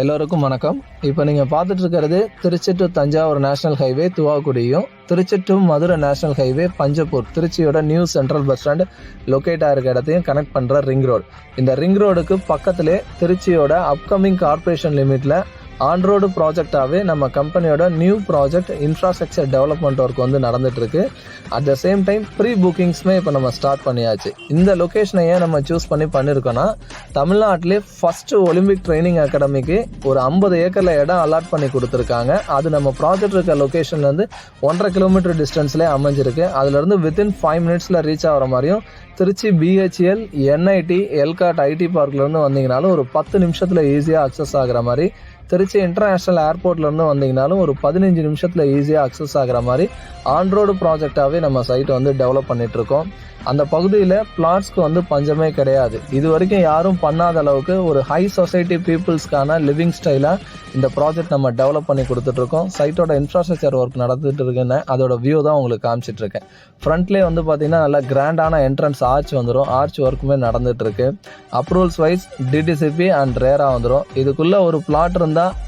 எல்லோருக்கும் வணக்கம். இப்போ நீங்கள் பார்த்துட்டு இருக்கிறது Trichy to Thanjavur national highway துவாக்குடியும் Trichy to Madurai national highway Panjappur திருச்சியோட new central bus stand locate ஆகிருக்க இடத்தையும் கனெக்ட் பண்ணுற ரிங் ரோடு. இந்த ரிங் ரோடுக்கு பக்கத்திலே திருச்சியோட அப்கமிங் கார்ப்பரேஷன் லிமிட்டில் ஆன்ரோடு ப்ராஜெக்டாகவே நம்ம கம்பெனியோட new project infrastructure development work வந்து நடந்துகிட்ருக்கு at the same time pre புக்கிங்ஸுமே இப்போ நம்ம ஸ்டார்ட் பண்ணியாச்சு. இந்த லொக்கேஷனை ஏன் நம்ம சூஸ் பண்ணி பண்ணியிருக்கோன்னா தமிழ்நாட்டிலே ஃபஸ்ட்டு ஒலிம்பிக் ட்ரைனிங் அகாடமிக்கு ஒரு ஐம்பது ஏக்கரில் இடம் அலாட் பண்ணி கொடுத்துருக்காங்க. அது நம்ம ப்ராஜெக்ட் இருக்க லொக்கேஷன்லேருந்து ஒன்றரை கிலோமீட்டர் டிஸ்டன்ஸ்லேயே அமைஞ்சிருக்கு. அதுலேருந்து வித்தின் ஃபைவ் மினிட்ஸில் ரீச் ஆகிற மாதிரியும் திருச்சி பிஹெச்எல் என்ஐடி எல்காட் ஐடி பார்க்லேருந்து வந்தீங்கனாலும் ஒரு பத்து நிமிஷத்தில் ஈஸியாக அக்சஸ் ஆகுற மாதிரி திருச்சி இன்டர்நேஷ்னல் ஏர்போர்ட்லேருந்து வந்தீங்கனாலும் ஒரு பதினஞ்சு நிமிஷத்தில் ஈஸியாக அக்சஸ் ஆகிற மாதிரி ஆன்ரோடு ப்ராஜெக்டாகவே நம்ம சைட்டை வந்து டெவலப் பண்ணிகிட்ருக்கோம் இருக்கோம். அந்த பகுதியில் பிளாட்ஸ்க்கு வந்து பஞ்சமே கிடையாது. இது வரைக்கும் யாரும் பண்ணாத அளவுக்கு ஒரு ஹை சொசைட்டி பீப்புள்ஸ்க்கான லிவிங் ஸ்டைலாக இந்த ப்ராஜெக்ட் நம்ம டெவலப் பண்ணி கொடுத்துட்ருக்கோம் சைட்டோட இன்ஃப்ராஸ்ட்ரக்சர் ஒர்க் நடந்துட்டு இருக்குன்னு அதோட வியூ தான் உங்களுக்கு காமிச்சிட்ருக்கேன் ஃப்ரண்ட்லேயே வந்து பார்த்தீங்கன்னா நல்லா கிராண்டான என்ட்ரன்ஸ் ஆர்ச் வந்துடும் ஆர்ச் ஒர்க்குமே நடந்துகிட்ருக்கு அப்ரூவல்ஸ் வைஸ் டிடிசிபி அண்ட் ரேரா வந்துடும் இதுக்குள்ளே ஒரு பிளாட் இருந்தால்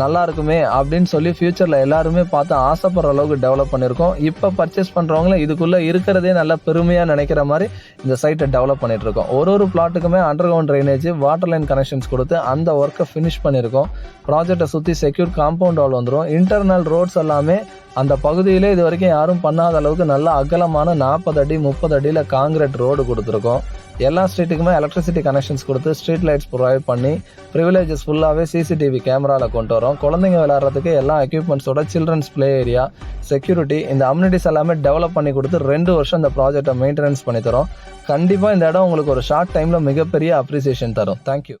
நல்லா இருக்குமே அப்படின்னு சொல்லி ஃபியூச்சரில் எல்லாருமே பார்த்து ஆசைப்படுற அளவுக்கு டெவலப் பண்ணியிருக்கோம். இப்போ பர்ச்சேஸ் பண்ணுறவங்களும் இதுக்குள்ளே இருக்கிறதே நல்ல பெருமையாக நினைக்கிற மாதிரி இந்த சைட்டை டெவலப் பண்ணிட்டு இருக்கோம் ஒரு ஒரு பிளாட்டுக்குமே underground drainage water line connections கொடுத்து அந்த ஒர்க்கை ஃபினிஷ் பண்ணியிருக்கோம். ப்ராஜெக்டை சுற்றி செக்யூர் காம்பவுண்ட் வால் வந்துடும் இன்டர்னல் ரோட்ஸ் எல்லாமே அந்த பகுதியில் இது வரைக்கும் யாரும் பண்ணாத அளவுக்கு நல்ல அகலமான நாற்பது அடி முப்பது அடியில் காங்கிரீட் ரோடு கொடுத்துருக்கோம். எல்லா ஸ்ட்ரீட்டுக்குமே எலக்ட்ரிசிட்டி கனெக்ஷன்ஸ் கொடுத்து ஸ்ட்ரீட் லைட்ஸ் ப்ரொவைட் பண்ணி ப்ரிவிலேஜஸ் ஃபுல்லாகவே சிசிடிவி கேமராவில் கொண்டு வரோம். குழந்தைங்க விளையாடுறதுக்கு எல்லா எக்யூப்மெண்ட்ஸோட சில்ட்ரன்ஸ் ப்ளே ஏரியா செக்யூரிட்டி இந்த அம்யூனிட்டிஸ் எல்லாமே டெவலப் பண்ணி கொடுத்து ரெண்டு வருஷம் இந்த ப்ராஜெக்டை மெயின்டெனன்ஸ் பண்ணி தரோம். கண்டிப்பாக இந்த இடம் உங்களுக்கு ஒரு ஷார்ட் டைமில் மிகப்பெரிய அப்ரிசியேஷன் தரும். தேங்க்யூ